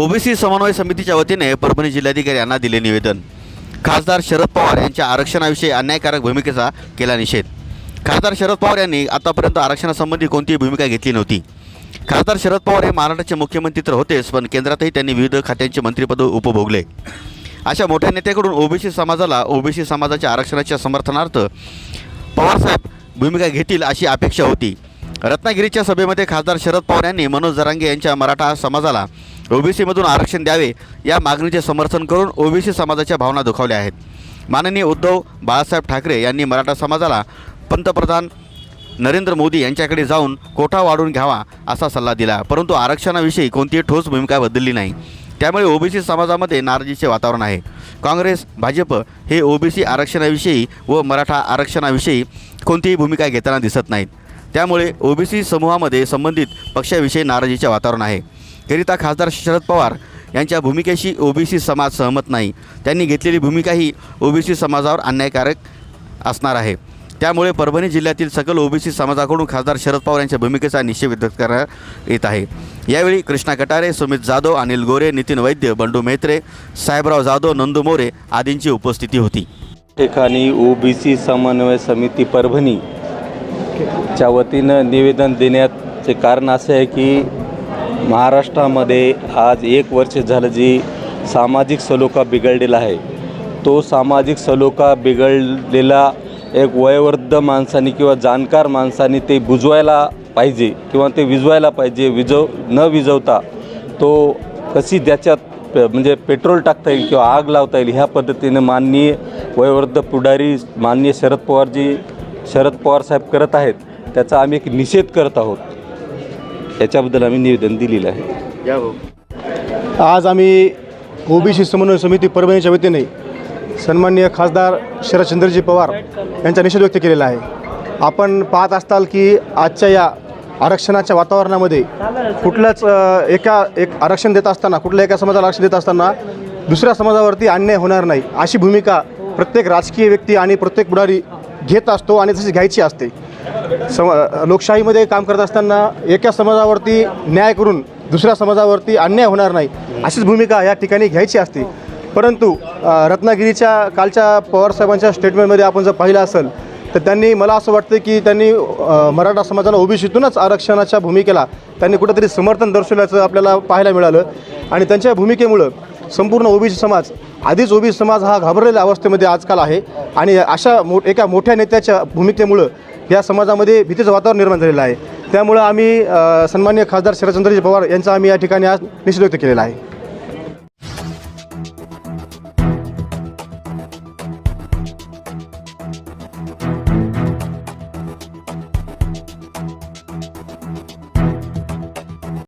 OBC समन्वय समितीच्या वतीने परभणी जिल्हाधिकारी यांना दिले निवेदन. खासदार शरद पवार यांच्या आरक्षणाविषयी अन्यायकारक भूमिकेचा केला निषेध. खासदार शरद पवार यांनी आतापर्यंत आरक्षणासंबंधी कोणतीही भूमिका घेतली नव्हती. खासदार शरद पवार हे महाराष्ट्राचे मुख्यमंत्री तर होतेच पण केंद्रातही त्यांनी विविध खात्यांचे मंत्रिपद उपभोगले. अशा मोठ्या नेत्याकडून ओबीसी समाजाला ओबीसी समाजाच्या आरक्षणाच्या समर्थनार्थ पवारसाहेब भूमिका घेतील अशी अपेक्षा होती. रत्नागिरीच्या सभेमध्ये खासदार शरद पवार यांनी मनोज जरांगे यांच्या मराठा समाजाला ओबीसीमधून आरक्षण द्यावे या मागणीचे समर्थन करून ओबीसी समाजाच्या भावना दुखावल्या आहेत. माननीय उद्धव बाळासाहेब ठाकरे यांनी मराठा समाजाला पंतप्रधान नरेंद्र मोदी यांच्याकडे जाऊन कोठा वाढून घ्यावा असा सल्ला दिला. परंतु आरक्षणाविषयी कोणतीही ठोस भूमिका बदलली नाही. त्यामुळे ओबीसी समाजामध्ये नाराजीचे वातावरण आहे. काँग्रेस भाजप हे ओबीसी आरक्षणाविषयी व मराठा आरक्षणाविषयी कोणतीही भूमिका घेताना दिसत नाहीत. त्यामुळे ओबीसी समूहामध्ये संबंधित पक्षाविषयी नाराजीचे वातावरण आहे. करिता खासदार शरद पवार यांच्या भूमिकेशी ओबीसी समाज सहमत नाही. त्यांनी घेतलेली भूमिका ही ओबीसी समाजावर अन्यायकारक असणार आहे. त्यामुळे परभणी जिल्ह्यातील सकल ओबीसी समाजाकडून खासदार शरद पवार यांच्या भूमिकेचा निषेध व्यक्त करण्यात येत आहे. यावेळी कृष्णा कटारे सुमित जाधव अनिल गोरे नितीन वैद्य बंडू मेहत्रे साहेबराव जाधव नंदू मोरे आदींची उपस्थिती होती. ठिकाणी ओबीसी समन्वय समिती परभणी च्या वतीनं निवेदन देण्याचे कारण असे आहे की महाराष्ट्रामध्ये आज एक वर्ष झालं जी सामाजिक सलोखा बिघडलेला आहे. तो सामाजिक सलोखा बिघडलेला एक वयोवृद्ध माणसाने किंवा जाणकार माणसाने ते बुजवायला पाहिजे किंवा ते विजवायला पाहिजे विजव न विजवता तो कशी त्याच्यात प- म्हणजे पेट्रोल टाकता येईल किंवा आग लावता येईल ह्या पद्धतीनं माननीय वयोवृद्ध पुढारी माननीय शरद पवारजी शरद पवार साहेब करत आहेत. त्याचा आम्ही एक निषेध करत आहोत. याच्याबद्दल आम्ही निवेदन दिलेलं आहे. आज आम्ही ओबीसी समन्वय समिती परभणीच्या वतीने सन्माननीय खासदार शरदचंद्रजी पवार यांचा निषेध व्यक्त केलेला आहे. आपण पाहत असताल की आजच्या या आरक्षणाच्या वातावरणामध्ये कुठल्याच एका एक आरक्षण देत असताना कुठल्या एका समाजाला आरक्षण देत असताना दुसऱ्या समाजावरती अन्याय होणार नाही अशी भूमिका प्रत्येक राजकीय व्यक्ती आणि प्रत्येक पुढारी घेत असतो आणि तशी घ्यायची असते. सम लोकशाहीमध्ये काम करत असताना एका समाजावरती न्याय करून दुसऱ्या समाजावरती अन्याय होणार नाही अशीच भूमिका या ठिकाणी घ्यायची असते. परंतु रत्नागिरीच्या कालच्या पवारसाहेबांच्या स्टेटमेंटमध्ये आपण जर पाहिलं असेल तर त्यांनी मला असं वाटतं की त्यांनी मराठा समाजाला ओबीसीतूनच आरक्षणाच्या भूमिकेला त्यांनी कुठंतरी समर्थन दर्शवल्याचं आपल्याला पाहायला मिळालं. आणि त्यांच्या भूमिकेमुळं संपूर्ण ओबीसी समाज आधीच ओबीसी समाज हा घाबरलेल्या अवस्थेमध्ये आजकाल आहे. आणि अशा मो एका मोठ्या नेत्याच्या भूमिकेमुळं या समाजामध्ये भीतीचं वातावरण निर्माण झालेलं आहे. त्यामुळं आम्ही सन्मान्य खासदार शरदचंद्रजी पवार यांचा आम्ही या ठिकाणी आज निषेध व्यक्त केलेला आहे.